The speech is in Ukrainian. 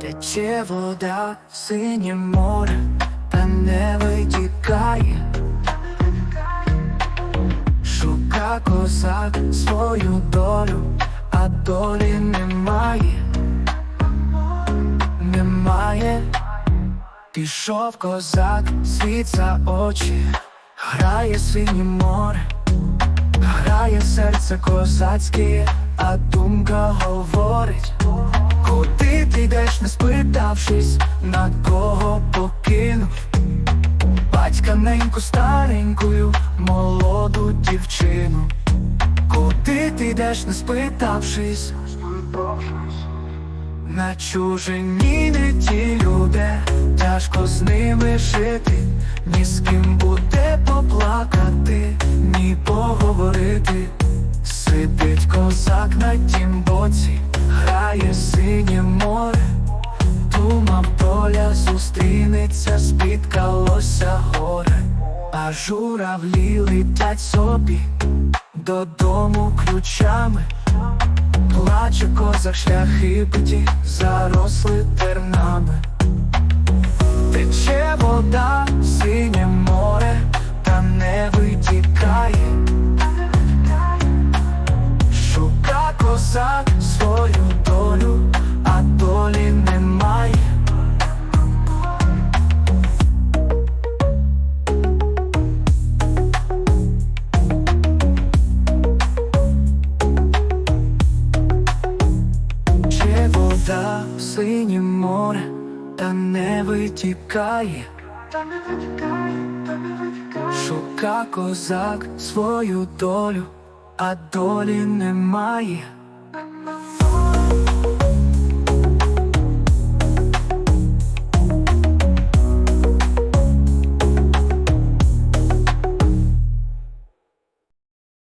Тече вода, синє море, та не витікає. Шука козак свою долю, а долі немає, немає. Пішов козак, світ за очі, грає синє море, грає серце козацьке, а думка говорить. Ти йдеш, не спитавшись, на кого покинув Батька неньку старенькою, молоду дівчину. Куди ти йдеш, не спитавшись, на чужині не ті люди, тяжко з ними жити, ні з ким буде поплакати, ні поговорити. Сидить козак на тім боці, грає синє зустрінеться, спіткалося горе, а журавлі летять собі додому ключами. Плаче козак шляхи биті, заросли тернами. Тече вода, синє море, та не витікає. Шука козак вода в синє море, та не витікає. Шука козак свою долю, а долі немає.